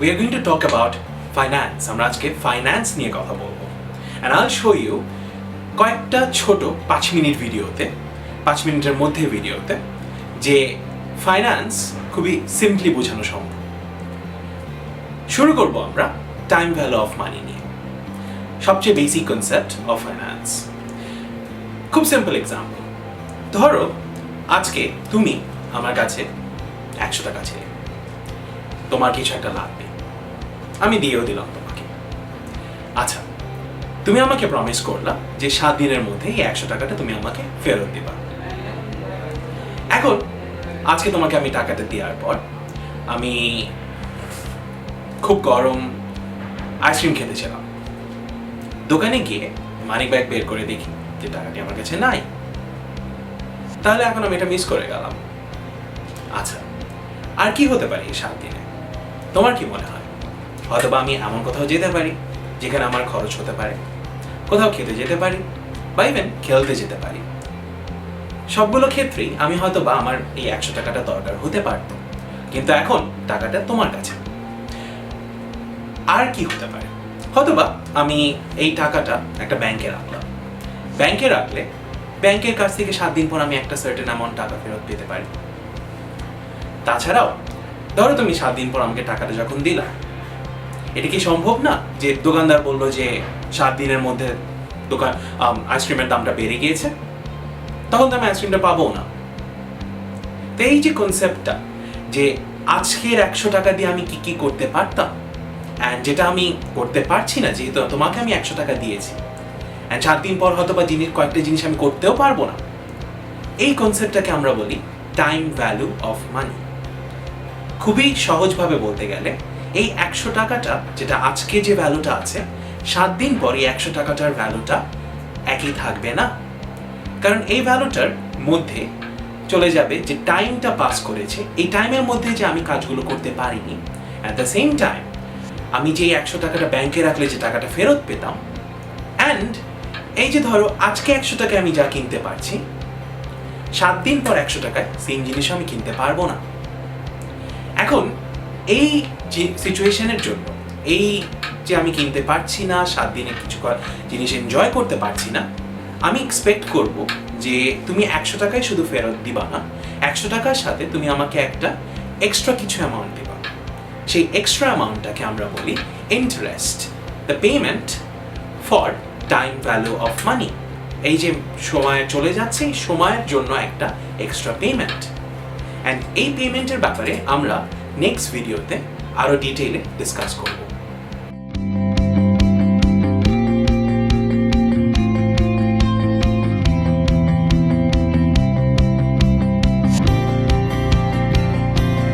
we are going to talk about finance. আমরা আজকে finance নিয়ে কথা বলব। অ্যান্ড আল শো ইউ কয়েকটা ছোট পাঁচ মিনিট ভিডিওতে, পাঁচ মিনিটের মধ্যে ভিডিওতে, যে ফাইন্যান্স খুবই সিম্পলি বোঝানো সম্ভব। শুরু করব আমরা টাইম ভ্যালু অফ মানি নিয়ে। সবচেয়ে বেসিক কনসেপ্ট অফ ফাইন্যান্স খুব সিম্পল এক্সাম্পল ধরো, আজকে তুমি আমার কাছে একশো টাকা ছিলে তোমার কিছু একটা লাগবে। আমি দিয়েও দিলাম তোমাকে। আচ্ছা তুমি আমাকে প্রমিস করলা যে সাত দিনের মধ্যে এই একশো টাকাটা তুমি আমাকে ফেরত দিবা। এখন, আজকে তোমাকে আমি টাকাটা দেওয়ার পর আমি খুব গরম আইসক্রিম খেতেছিলাম দোকানে গিয়ে মানি ব্যাগ বের করে দেখি যে টাকাটি আমার কাছে নাই। তাহলে এখন আমি এটা মিস করে গেলাম। আচ্ছা আর কি হতে পারে এই সাত দিনে? তোমার কি মনে হয়? হয়তো আমি এমন কোথাও যেতে পারি, যেখানে আমার খরচ হতে পারে। কোথাও খেতে যেতে পারি বা ইভেন খেলতে যেতে পারি। সবগুলো ক্ষেত্রেই আমি হয়তো বা আমার এই একশো টাকাটা দরকার হতে পারতো, কিন্তু এখন টাকাটা তোমার কাছে। আর কি হতে পারে? হয়তো বা আমি এই টাকাটা একটা ব্যাংকে রাখলাম। ব্যাংকে রাখলে ব্যাংকের কাছ থেকে সাত দিন পর আমি একটা সার্টেন অ্যামাউন্ট টাকা ফেরত পেতে পারি। তাছাড়াও, ধরো তুমি সাত দিন পর আমাকে টাকাটা যখন দিলা এটা কি সম্ভব না যে দোকানদার বলল যে সাত দিনের মধ্যে দোকান আইসক্রিমের দামটা বেড়ে গিয়েছে? তখন তো আমি আইসক্রিমটা পাবো না। তো এই যে কনসেপ্টটা যে আজকের একশো টাকা দিয়ে আমি কি কি করতে পারতাম অ্যান্ড যেটা আমি করতে পারছি না, যেহেতু তোমাকে আমি একশো টাকা দিয়েছি অ্যান্ড চার দিন পর হয়তো বা জিনিস কয়েকটা জিনিস আমি করতেও পারব না। এই কনসেপ্টটাকে আমরা বলি টাইম ভ্যালু অফ মানি খুবই সহজভাবে বলতে গেলে এই একশো টাকাটা, যেটা আজকে যে ভ্যালুটা আছে, সাত দিন পর একশো টাকাটার ভ্যালুটা একই থাকবে না। কারণ এই ভ্যালুটার মধ্যে চলে যাবে যে টাইমটা পাস করেছে, এই টাইমের মধ্যে যে আমি কাজগুলো করতে পারিনি অ্যাট দ্য সেম টাইম আমি যে একশো টাকাটা ব্যাংকে রাখলে যে টাকাটা ফেরত পেতাম অ্যান্ড এই যে ধরো আজকে একশো টাকায় আমি যা কিনতে পারছি, সাত দিন পর একশো টাকায় সেম জিনিস আমি কিনতে পারব না। এখন এই যে সিচুয়েশনের জন্য, এই যে আমি কিনতে পারছি না, সাত দিনে কিছু জিনিস এনজয় করতে পারছি না, আমি এক্সপেক্ট করব যে তুমি একশো টাকায় শুধু ফেরত দিবা না, একশো টাকার সাথে তুমি আমাকে একটা এক্সট্রা কিছু অ্যামাউন্ট দিবা। সেই এক্সট্রা অ্যামাউন্টটাকে আমরা বলি interest the payment for time value of money এই যে সময় চলে যাচ্ছে, এই সময়ের জন্য একটা এক্সট্রা পেমেন্ট অ্যান্ড এই পেমেন্টের ব্যাপারে আমরা নেক্সট ভিডিওতে আরও ডিটেইলে ডিসকাস করব।